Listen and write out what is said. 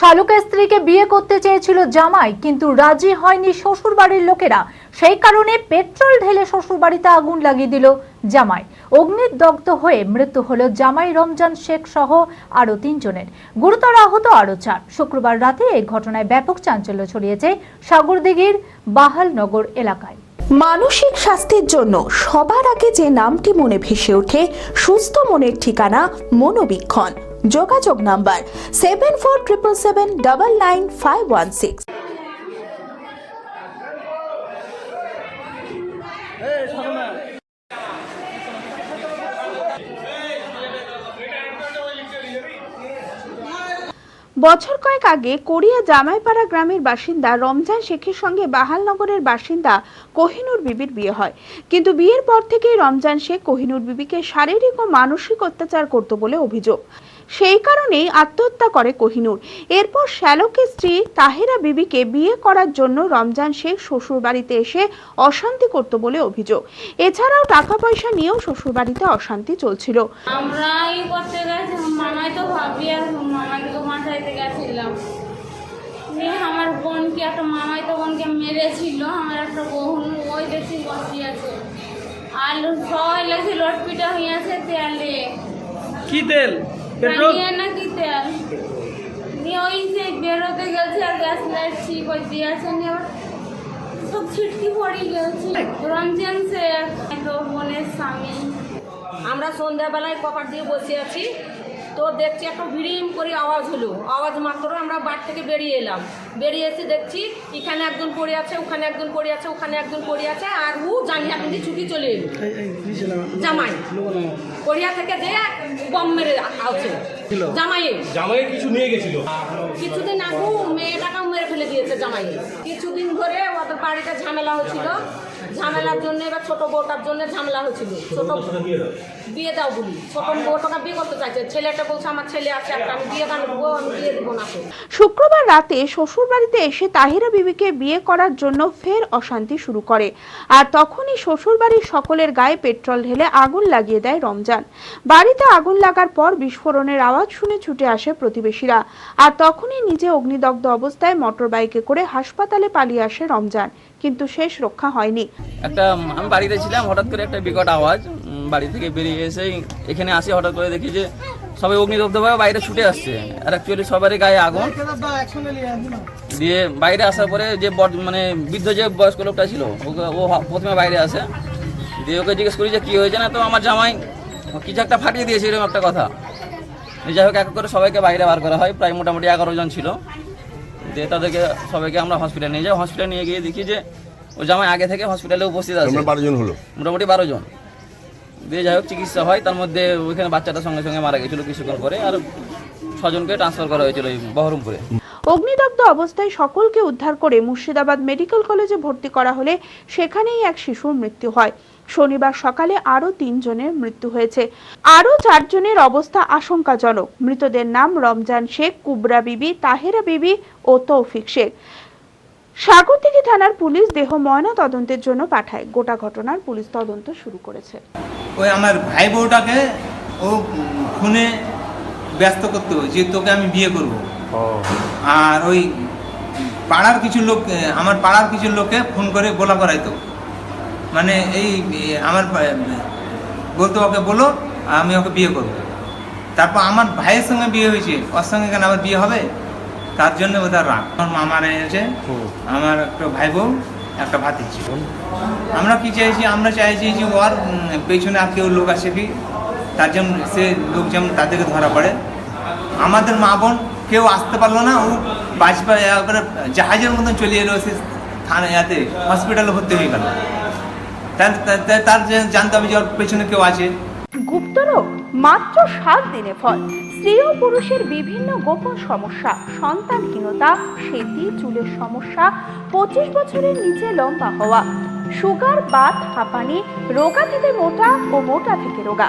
শালুকের স্ত্রীকে বিয়ে করতে চেয়েছিল জামাই, কিন্তু রাজি হয়নি শ্বশুর বাড়ির লোকেরা। সেই কারণে পেট্রোল ঢেলে শ্বশুর বাড়িতে আগুন লাগিয়ে দিল জামাই। অগ্নিদগ্ধ হয়ে মৃত্যু হলো জামাই, রমজান শেখ সহ আরও তিনজনের। গুরুতর আহত আরও চার। শুক্রবার রাতে এই ঘটনায় ব্যাপক চাঞ্চল্য ছড়িয়েছে সাগরদিঘির বাহালনগর এলাকায়। মানসিক স্বাস্থ্যের জন্য সবার আগে যে নামটি মনে ভেসে ওঠে, সুস্থ মনের ঠিকানা মনোবীক্ষণ। যোগাযোগ number seven four triple seven double nine five one six. বছর কয়েক আগে কোরিয়া জামাইপাড়া গ্রামের বাসিন্দা রমজান শেখের সঙ্গে বাহালনগরের বাসিন্দা কোহিনুর বিবির বিয়ে হয়। কিন্তু বিয়ের পর থেকেই রমজান শেখ কোহিনুর বিবিকে শারীরিক ও মানসিক অত্যাচার করত বলে অভিযোগ। সেই কারণেই আত্মহত্যা করে কোহিনুর। এরপর শ্যালকের স্ত্রী তাহেরা বিবিকে বিয়ে করার জন্য রমজান শেখ শ্বশুর বাড়িতে এসে অশান্তি করত বলে অভিযোগ। এছাড়াও টাকা পয়সা নিয়েও শ্বশুর বাড়িতে অশান্তি চলছিল। আমরা এই করতে গেছি মামাই তো ভাবি আর মামাকে তো মাঠাইতে গেছিলাম। আমার বোনকে একটা মামাই তো বোনকে মেরেছিল আমার একটা বোন ওই দেখছি বসিয়ে আছে? আর সবাই লাগছে লটপিটা আছে তেলে। কি তেল? নিয়ে নাকি তেল নিয়ে ওই যে বেরোতে গেছে আর গ্যাস লাইট ঠিক ওই দিয়েছে নিয়ে আবার সব ছিটকি পড়ে গেছে। রমজান সে তো বোনের স্বামী। আমরা সন্ধ্যাবেলায় কপার দিয়ে বসে আছি। তো দেখছি একটা ভিড়িম করে আওয়াজ হলো। আওয়াজ মাত্র আমরা বাড়ি থেকে বেরিয়ে এলাম। বেরিয়ে এসে দেখছি এখানে একজন পড়ে আছে ওখানে একজন পড়ে আছে ওখানে একজন পড়ে আছে আর ও জানিয়া কিন্তু ছুটি চলে এলো। জামাই। কোরিয়া থেকে যে বম মেরে আছে জামাইয়ে। জামাই কিছু নিয়ে গেছিল। কিছুদিন আগু মেয়েটাকেও মেরে ফেলে দিয়েছে জামাই কিছুদিন ধরে ওদের বাড়িতে ঝামেলা হচ্ছিল। ঝামেলার জন্য এবার ছোট বউটার জন্য ঝামেলা হচ্ছিল। ছোট বিয়ে দাও। বলি। ছোট বউটাকে বিয়ে করতে চাইছে। ছেলেটা বলছে আমার ছেলে আছে একটা আমি বিয়ে গান দেবো আমি বিয়ে দেবো না শুক্রবার রাতে শ্বশুর বাড়িতে এসে তাহিরা বিবিকে বিয়ে করার জন্য ফের অশান্তি শুরু করে। আর তখনই শ্বশুর বাড়ির সকলের গায়ে পেট্রোল ঢেলে আগুন লাগিয়ে দেয় রমজান। বাড়িতে আগুন লাগার পর বিস্ফোরণের আওয়াজ শুনে ছুটে আসে প্রতিবেশীরা। আর তখনই নিজে অগ্নিদগ্ধ অবস্থায় মোটর বাইকে করে হাসপাতালে পালিয়ে আসে রমজান, কিন্তু শেষ রক্ষা হয়নি। একটা, আমি বাড়িতে ছিলাম, হঠাৎ করে একটা বিকট আওয়াজ বাড়ি থেকে বেরিয়ে এসে এখানে আসি, হঠাৎ করে দেখি যে সবাই অগ্নিদগ্ধভাবে বাইরে ছুটে আসছে। আর অ্যাকচুয়ালি সবারই গায়ে আগুন। দিয়ে বাইরে আসার পরে যে মানে বৃদ্ধ যে বয়স্ক লোকটা ছিল, ওকে ও প্রথমে বাইরে আসে। দিয়ে ওকে জিজ্ঞেস করি যে, কী হয়েছে না? তো আমার জামাই কিছু একটা ফাটিয়ে দিয়েছে, এরকম একটা কথা। যাই হোক এক করে সবাইকে বাইরে বার করা হয়। প্রায় মোটামুটি এগারো জন ছিল। দিয়ে তাদেরকে সবাইকে আমরা হসপিটালে নিয়ে যাই। হসপিটালে নিয়ে গিয়ে দেখি যে ও জামাই আগে থেকে হসপিটালে উপস্থিত আছে। বারো জন হলো? মোটামুটি বারো জন। দিয়ে যাই হোক চিকিৎসা হয়। তার মধ্যে ওইখানে বাচ্চাটা সঙ্গে সঙ্গে মারা গেছিল কিছুক্ষণ পরে। আর ছজনকে ট্রান্সফার করা হয়েছিল এই বহরমপুরে। অগ্নিদগ্ধ অবস্থায় সকলকে উদ্ধার করে মুর্শিদাবাদ মেডিকেল কলেজে ভর্তি করা হলে সেখানেই এক শিশুর মৃত্যু হয়। শনিবার সকালে আরও তিনজনের মৃত্যু হয়েছে। আরও চারজনের অবস্থা আশঙ্কাজনক। মৃতদের নাম রমজান শেখ, কুবরা বিবি, তাহেরা বিবি ও তৌফিক শেখ। সাগরদিঘি থানার পুলিশ দেহ ময়না তদন্তের জন্য পাঠায়। গোটা ঘটনার পুলিশ তদন্ত শুরু করেছে। ওই আমার ভাই বউটাকে ও ফোনে ব্যস্ত করতো যে তোকে আমি বিয়ে করব। আর ওই পাড়ার কিছু লোক আমার পাড়ার কিছু লোককে ফোন করে বলা করাইতো। মানে এই আমার বলতো ওকে বলো আমি ওকে বিয়ে করব। তারপর আমার ভাইয়ের সঙ্গে বিয়ে হয়েছে ওর সঙ্গে কেন আমার বিয়ে হবে? তার জন্য ওদের রাগ। আমার মামার এনেছে আমার একটা ভাই বউ একটা ভাতিজি। আমরা কি চাইছি? আমরা চাইছি যে ওর পেছনে আর কেউ লোক আছে কি? তার যেমন সে লোক যেমন তাদেরকে ধরা পড়ে। আমাদের মা বোন কেউ আসতে পারল না, ও একবারে জাহাজের মতন চলে এলো সে থানা ইয়াতে হসপিটালে ভর্তি হয়ে গেল। তার জানতে হবে যে ওর পেছনে কেউ আছে। গুপ্তরোগ মাত্র সাত দিনে ফল। স্ত্রী ও পুরুষের বিভিন্ন গোপন সমস্যা, সন্তানহীনতা, সেতি, চুলের সমস্যা, পঁচিশ বছরের নিচে লম্বা হওয়া, সুগার, বাত, হাঁপানি, রোগা থেকে মোটা ও মোটা থেকে রোগা।